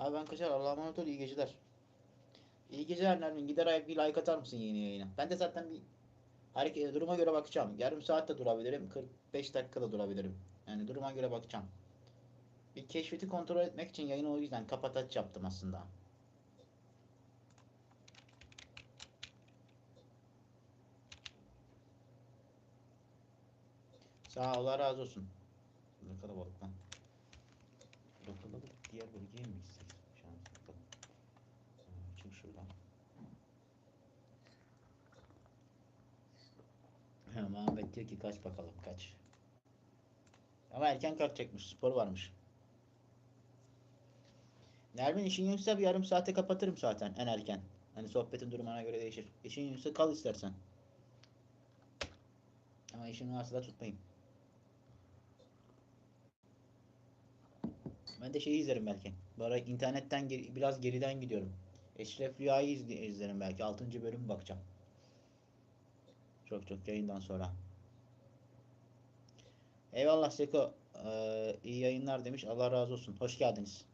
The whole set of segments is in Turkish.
Abi ben kaçar. Allah'a emanet ol. İyi geceler. İyi geceler Nermin. Gider ayak bir like atar mısın yeni yayına? Ben de zaten bir hareket duruma göre bakacağım. Yarım saat de durabilirim. 45 dakika da durabilirim. Yani duruma göre bakacağım. Bir keşfeti kontrol etmek için yayını o yüzden kapat aç yaptım aslında. Sağ ol, Allah razı olsun. Ne kalabalık lan. Kalabalık diğer bölgeye mi gitsek? Şu an bakalım. Ee, Çık şuradan. Ha, Muhammed diyor ki kaç bakalım kaç. Ama erken kalkacakmış. Spor varmış. Nermin işin yoksa bir yarım saate kapatırım zaten en erken. Hani sohbetin durumuna göre değişir. İşin yoksa kal istersen. Ama işin varsa da tutmayayım. Ben de şeyi izlerim belki. Bu ara internetten geri- biraz geriden gidiyorum. Eşref Rüya'yı izle- izlerim belki. 6. bölüm bakacağım. Çok çok yayından sonra. Eyvallah Seko. Ee, iyi yayınlar demiş. Allah razı olsun. Hoş geldiniz.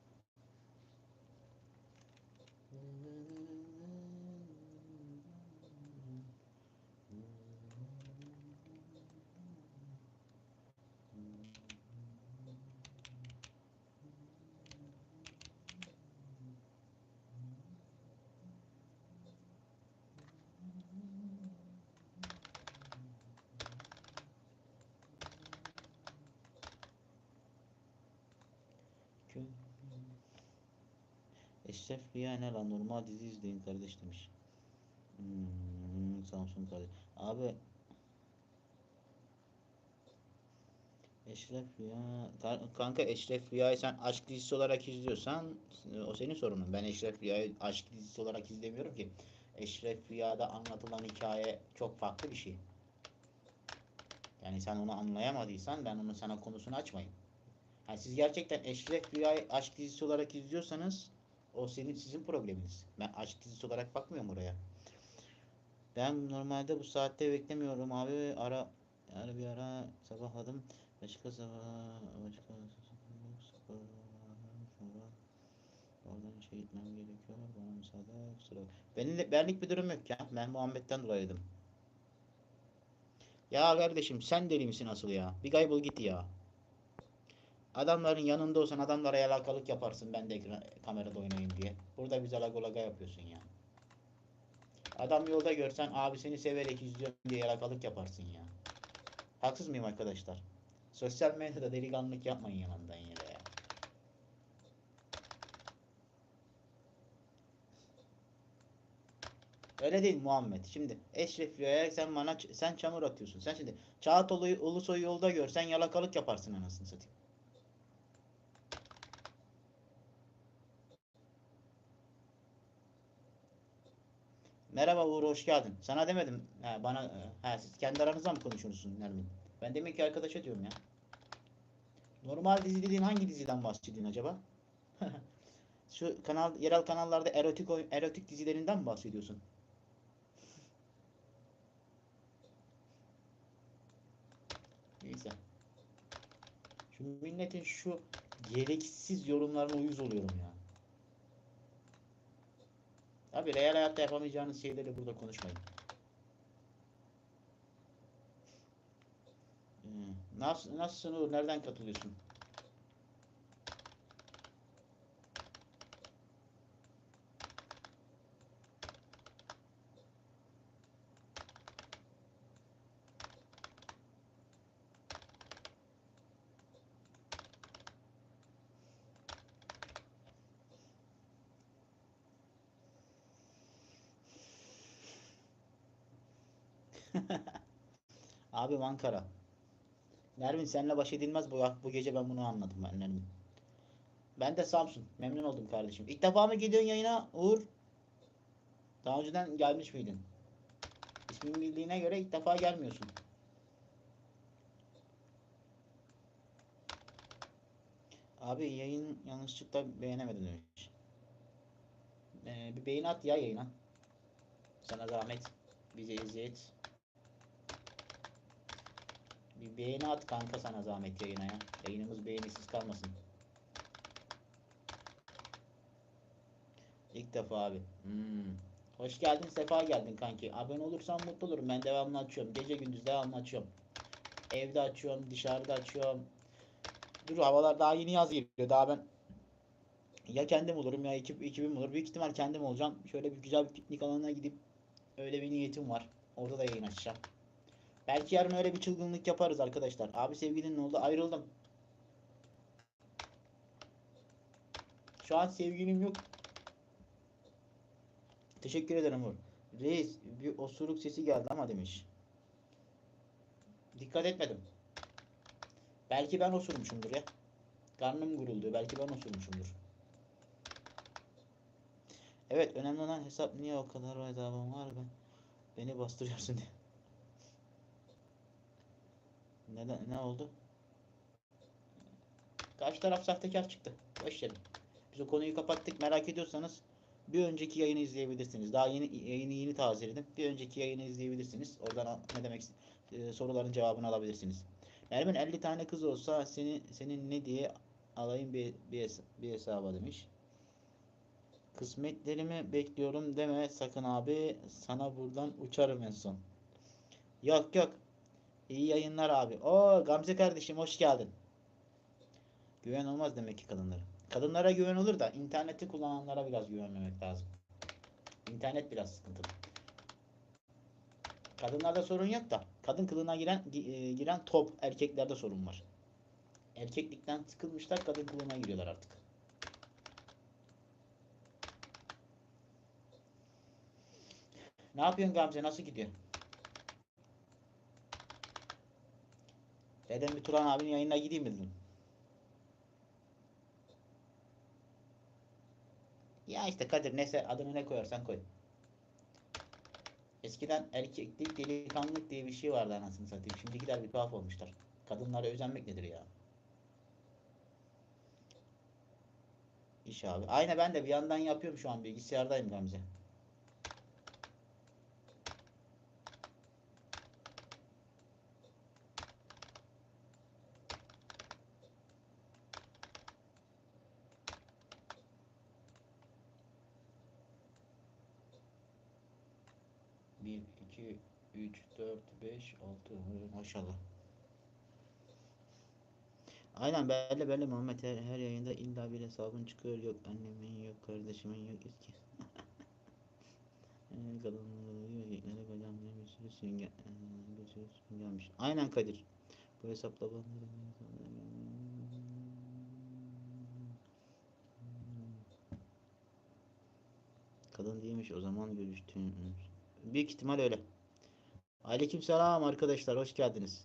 Eşref Rüya ne lan normal dizi izleyin kardeş demiş. Hmm, Samsun kardeş. Abi Eşref Rüya Ka- kanka Eşref Rüya'yı sen aşk dizisi olarak izliyorsan o senin sorunun. Ben Eşref Rüya'yı aşk dizisi olarak izlemiyorum ki. Eşref Rüya'da anlatılan hikaye çok farklı bir şey. Yani sen onu anlayamadıysan ben onu sana konusunu açmayayım. Yani siz gerçekten Eşref Rüya'yı aşk dizisi olarak izliyorsanız o senin sizin probleminiz. Ben aşk dizisi olarak bakmıyorum oraya. Ben normalde bu saatte beklemiyorum abi. Ara ara bir ara sabahladım. Başka sabah başka oradan şey gitmem gerekiyor. Bana müsaade kusura Benim, benlik bir durum yok ya. Ben Muhammed'den dolayıydım. Ya kardeşim sen deli misin asıl ya? Bir kaybol git ya. Adamların yanında olsan adamlara yalakalık yaparsın ben de ekran, kamerada oynayayım diye. Burada bize lagolaga yapıyorsun ya. Adam yolda görsen abi seni severek izliyorum diye yalakalık yaparsın ya. Haksız mıyım arkadaşlar? Sosyal medyada delikanlılık yapmayın yanından yere. Öyle değil Muhammed. Şimdi Eşref Rüya'ya sen bana sen çamur atıyorsun. Sen şimdi Çağatay Ulusoy'u yolda görsen yalakalık yaparsın anasını satayım. Merhaba Uğur hoş geldin. Sana demedim. Ha, bana ha, siz kendi aranızda mı konuşuyorsunuz Nermin? Ben demek ki arkadaşa diyorum ya. Normal dizi dediğin hangi diziden bahsediyorsun acaba? Şu kanal yerel kanallarda erotik erotik dizilerinden mi bahsediyorsun? Neyse. Şu milletin şu gereksiz yorumlarına uyuz oluyorum ya. Abi real hayatta yapamayacağınız şeyleri burada konuşmayın. Ee, nasıl, nasılsın Uğur? Nereden katılıyorsun? Abi Ankara. Nermin seninle baş edilmez bu, bu gece ben bunu anladım ben Nermin. Ben de Samsun. Memnun oldum kardeşim. İlk defa mı gidiyorsun yayına Uğur? Daha önceden gelmiş miydin? İsmin bildiğine göre ilk defa gelmiyorsun. Abi yayın yanlışlıkla beğenemedim demiş. Ee, bir beğeni at ya yayına. Sana zahmet. Bize eziyet. Bir beğeni at kanka sana zahmet yayına ya. Yayınımız beğenisiz kalmasın. İlk defa abi. Hmm. Hoş geldin, sefa geldin kanki. Abone olursan mutlu olurum. Ben devamlı açıyorum. Gece gündüz devamlı açıyorum. Evde açıyorum, dışarıda açıyorum. Dur havalar daha yeni yaz geliyor. Daha ben ya kendim olurum ya ekip ekibim olur. Büyük ihtimal kendim olacağım. Şöyle bir güzel bir piknik alanına gidip öyle bir niyetim var. Orada da yayın açacağım. Belki yarın öyle bir çılgınlık yaparız arkadaşlar. Abi sevgilin ne oldu? Ayrıldım. Şu an sevgilim yok. Teşekkür ederim Uğur. Reis bir osuruk sesi geldi ama demiş. Dikkat etmedim. Belki ben osurmuşumdur ya. Karnım guruldu. Belki ben osurmuşumdur. Evet önemli olan hesap niye o kadar hesabım var ben beni bastırıyorsun diye. Neden ne oldu? Karşı taraf sahtekar çıktı. Boş verin. Biz o konuyu kapattık. Merak ediyorsanız bir önceki yayını izleyebilirsiniz. Daha yeni yayını yeni tazeledim. Bir önceki yayını izleyebilirsiniz. Oradan ne demek e, soruların cevabını alabilirsiniz. Nermin 50 tane kız olsa seni senin ne diye alayım bir bir, bir hesaba demiş. Kısmetlerimi bekliyorum deme sakın abi. Sana buradan uçarım en son. Yok yok. İyi yayınlar abi. Oo Gamze kardeşim hoş geldin. Güven olmaz demek ki kadınlara. Kadınlara güven olur da interneti kullananlara biraz güvenmemek lazım. İnternet biraz sıkıntılı. Kadınlarda sorun yok da kadın kılığına giren gi- e, giren top erkeklerde sorun var. Erkeklikten sıkılmışlar kadın kılığına giriyorlar artık. Ne yapıyorsun Gamze? Nasıl gidiyor? Dedim bir Turan abinin yayınına gideyim dedim. Ya işte Kadir neyse adını ne koyarsan koy. Eskiden erkeklik, delikanlılık diye bir şey vardı anasını satayım. Şimdikiler bir tuhaf olmuşlar. Kadınlara özenmek nedir ya? İş abi. Aynen ben de bir yandan yapıyorum şu an bilgisayardayım Gamze. Bir, iki, üç, dört, beş, altı. Maşallah. Aynen belli belli Muhammed her, her yayında illa bir hesabın çıkıyor. Yok annemin yok kardeşimin yok eski. Kadınları kocamlara bir sürü sünger, bir sürü süngermiş. Aynen Kadir. Bu hesapla bana Kadın değilmiş o zaman görüştüğümüz. Büyük ihtimal öyle. Aleykümselam arkadaşlar hoş geldiniz.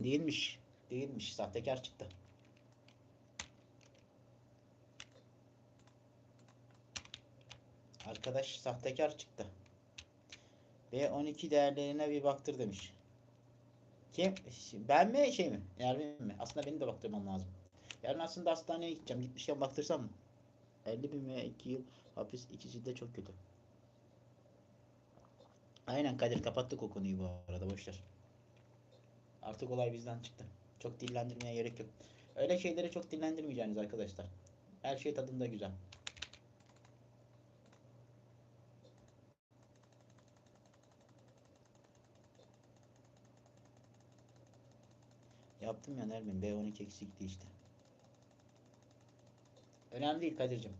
Değilmiş. Değilmiş. Sahtekar çıktı. Arkadaş sahtekar çıktı. B12 değerlerine bir baktır demiş. Kim? Ben mi şey mi? Ervin mi? Aslında benim de baktırmam lazım. Yarın aslında hastaneye gideceğim. Gitmişken baktırsam mı? 50 bin veya 2 yıl hapis ikisi de çok kötü. Aynen Kadir kapattık o konuyu bu arada boşver. Artık olay bizden çıktı. Çok dillendirmeye gerek yok. Öyle şeyleri çok dillendirmeyeceğiniz arkadaşlar. Her şey tadında güzel. Yaptım ya Nermin. B12 eksikti işte. Önemli değil Kadir'cim.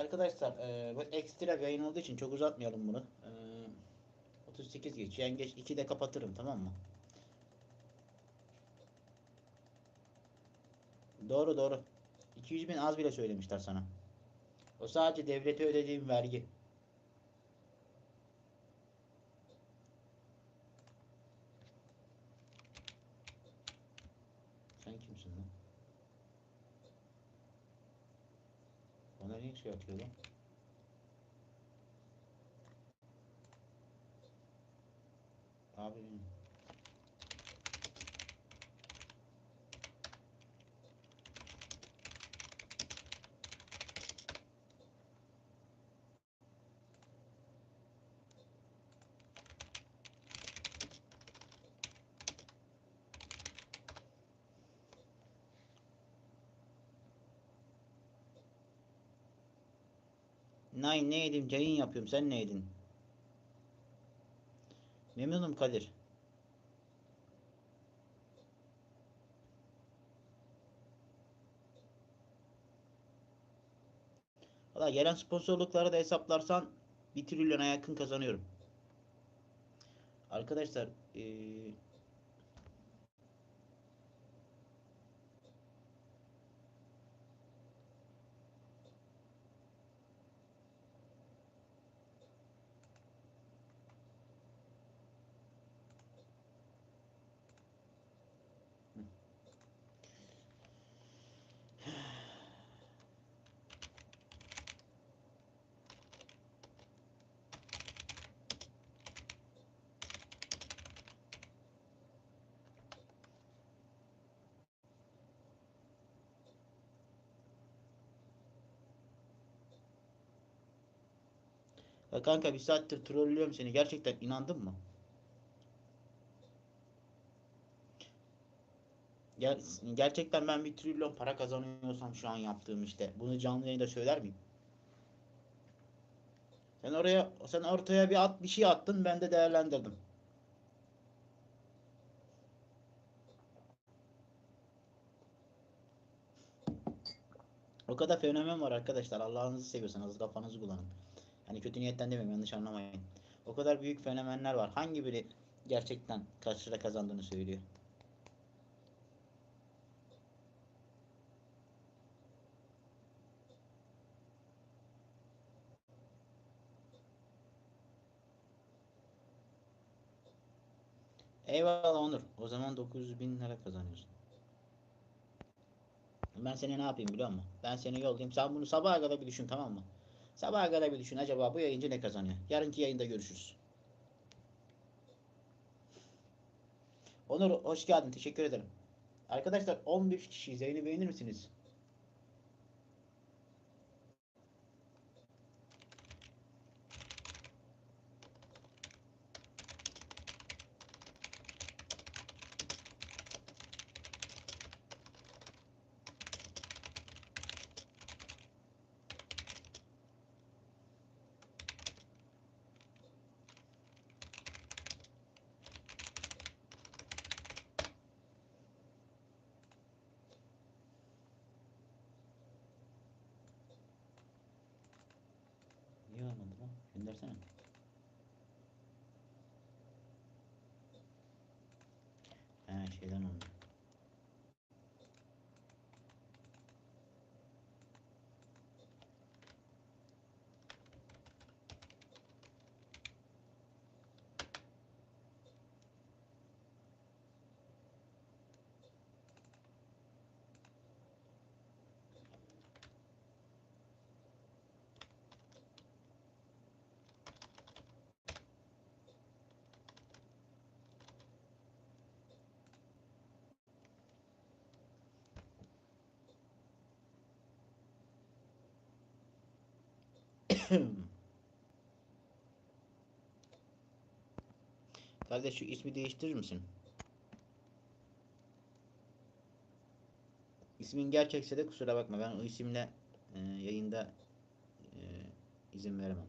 Arkadaşlar e, bu ekstra yayın olduğu için çok uzatmayalım bunu. E, 38 geç. Yengeç 2'de kapatırım tamam mı? Doğru doğru. 200 bin az bile söylemişler sana. O sadece devlete ödediğim vergi. Yapıyor bu? Abi Nine ne yedim? Yayın yapıyorum. Sen ne yedin? Memnunum Kadir. Valla gelen sponsorlukları da hesaplarsan 1 trilyona yakın kazanıyorum. Arkadaşlar eee Ya kanka bir saattir trollüyorum seni. Gerçekten inandın mı? Ger gerçekten ben bir trilyon para kazanıyorsam şu an yaptığım işte. Bunu canlı yayında söyler miyim? Sen oraya sen ortaya bir at bir şey attın ben de değerlendirdim. O kadar fenomen var arkadaşlar. Allah'ınızı seviyorsanız kafanızı kullanın. Hani kötü niyetten demiyorum yanlış anlamayın. O kadar büyük fenomenler var. Hangi biri gerçekten kaç kazandığını söylüyor? Eyvallah Onur. O zaman 900 bin lira kazanıyorsun. Ben seni ne yapayım biliyor musun? Ben seni yollayayım. Sen bunu sabaha kadar bir düşün tamam mı? Sabaha kadar bir düşün. Acaba bu yayıncı ne kazanıyor? Yarınki yayında görüşürüz. Onur hoş geldin. Teşekkür ederim. Arkadaşlar 11 kişiyiz. Yayını beğenir misiniz? Niye olmadı lan? Göndersene. He şeyden oldu. Kardeş şu ismi değiştirir misin? İsmin gerçekse de kusura bakma ben o isimle e, yayında e, izin veremem.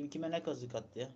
Kim kime ne kazık attı ya?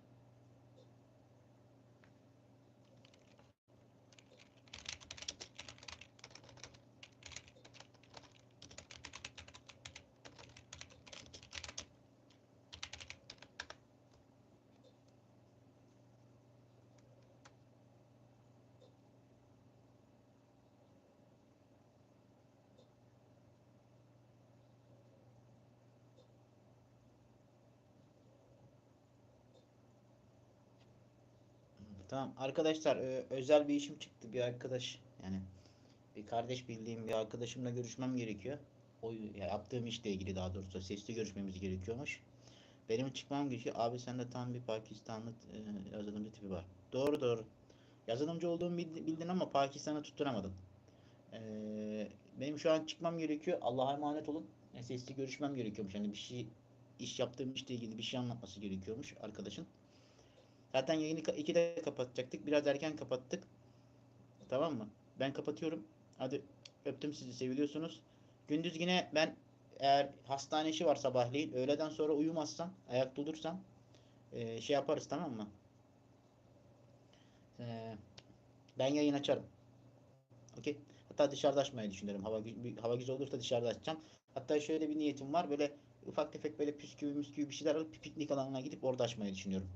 Tamam arkadaşlar e, özel bir işim çıktı bir arkadaş yani bir kardeş bildiğim bir arkadaşımla görüşmem gerekiyor. O ya yaptığım işle ilgili daha doğrusu sesli görüşmemiz gerekiyormuş. Benim çıkmam gerekiyor. Abi sende tam bir Pakistanlı e, yazılımcı tipi var. Doğru doğru. Yazılımcı olduğumu bildi- bildin ama Pakistan'ı tutturamadın. E, benim şu an çıkmam gerekiyor. Allah'a emanet olun. Sesli görüşmem gerekiyormuş. Yani bir şey iş yaptığım işle ilgili bir şey anlatması gerekiyormuş arkadaşın. Zaten yayını 2'de kapatacaktık. Biraz erken kapattık. Tamam mı? Ben kapatıyorum. Hadi öptüm sizi seviliyorsunuz. Gündüz yine ben eğer hastane işi var sabahleyin öğleden sonra uyumazsam ayakta olursam eee, şey yaparız tamam mı? Eee, ben yayın açarım. Okey. Hatta dışarıda açmayı düşünüyorum. Hava, hava güzel olursa dışarıda açacağım. Hatta şöyle bir niyetim var. Böyle ufak tefek böyle püsküvi müsküvi bir şeyler alıp piknik alanına gidip orada açmayı düşünüyorum.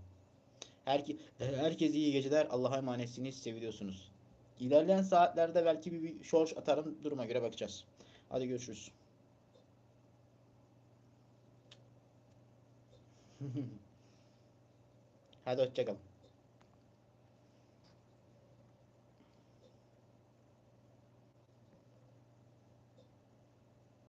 Herke, herkese iyi geceler. Allah'a emanetsiniz. Seviliyorsunuz. İlerleyen saatlerde belki bir, bir short atarım. Duruma göre bakacağız. Hadi görüşürüz. Hadi hoşçakalın.